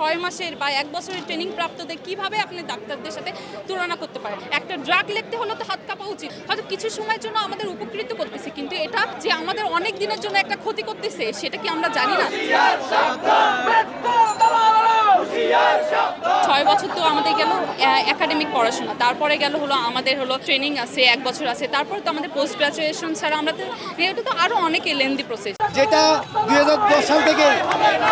ছয় মাসের বা এক বছরের ট্রেনিং প্রাপ্তদের কীভাবে আপনি ডাক্তারদের সাথে তুলনা করতে পারেন? একটা ড্রাগ লিখতে হলে তো হাত কাঁপা উচিত। হয়তো কিছু সময়ের জন্য আমাদের উপকৃত করতেছে, কিন্তু এটা যে আমাদের অনেক দিনের জন্য একটা ক্ষতি করতেছে, সেটা কি আমরা জানি না? ছয় বছর তো আমাদের গেল একাডেমিক পড়াশোনা। তারপরে গেল হলো আমাদের হলো ট্রেনিং আছে, এক বছর আছে। তারপরে তো আমাদের পোস্ট গ্রাজুয়েশন ছাড়া আমরা তো এটা তো আরও অনেক লেন্দি প্রসেস যেটা দুই সাল থেকে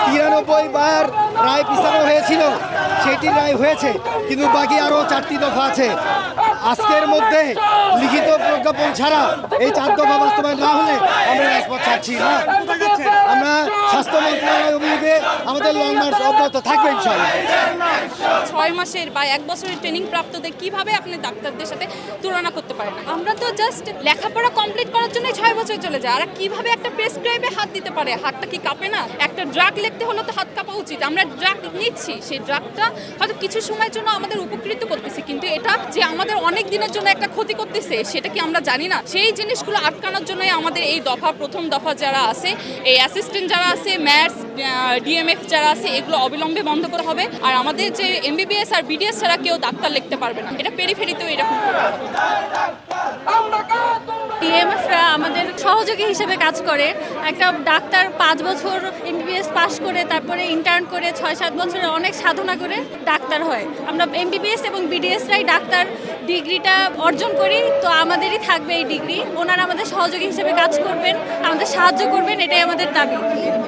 তিরানব্বই বার রায় পিছানো হয়েছিল, সেটি রায় হয়েছে, কিন্তু বাকি আরও চারটি দফা আছে। আজকের মধ্যে লিখিত প্রজ্ঞাপন ছাড়া এই চার দফা বাস্তবায়ন না হলে আমরা রাজপথ ছাড়ছি না। আমাদের লং মার্চ অব্যাহত থাকবে ইনশাল্লাহ ছয় মাসের বা এক বছরের ট্রেনিং প্রাপ্তদের কীভাবে আপনি ডাক্তারদের সাথে তুলনা করতে পারেন? আমরা তো জাস্ট লেখাপড়া কমপ্লিট করার জন্য ছয় বছর চলে যায়। আর কীভাবে একটা প্রেসক্রাইবে হাত দিতে পারে? হাতটা কি কাঁপে না? একটা ড্রাগ লিখতে হলে তো হাত কাঁপা উচিত। আমরা ড্রাগ নিচ্ছি। সেই ড্রাগটা হয়তো কিছু সময়ের জন্য আমাদের উপকৃত করতেছে। কিন্তু এটা যে আমাদের অনেক দিনের জন্য একটা ক্ষতি করতেছে সেটা কি আমরা জানি না। সেই জিনিসগুলো আটকানোর জন্যই আমাদের এই দফা প্রথম দফা যারা আছে এই অ্যাসিস্ট্যান্ট যারা আছে ম্যাথস ডিএমএফ যারা আছে, এগুলো অবিলম্বে বন্ধ করা হবে। আর আমাদের যে এমবিবিএস আর বিডিএস ছাড়া কেউ ডাক্তার লিখতে পারবে না। এটা পেরিফেরিতেও এরকম। টিএমএফরা আমাদের সহযোগী হিসেবে কাজ করে। একটা ডাক্তার পাঁচ বছর এমবিবিএস পাশ করে, তারপরে ইন্টার্ন করে, ছয় সাত বছরে অনেক সাধনা করে ডাক্তার হয়। আমরা এমবিবিএস এবং বিডিএসরাই ডাক্তার ডিগ্রিটা অর্জন করি, তো আমাদেরই থাকবে এই ডিগ্রি। ওনারা আমাদের সহযোগী হিসেবে কাজ করবেন, আমাদের সাহায্য করবেন, এটাই আমাদের দাবি।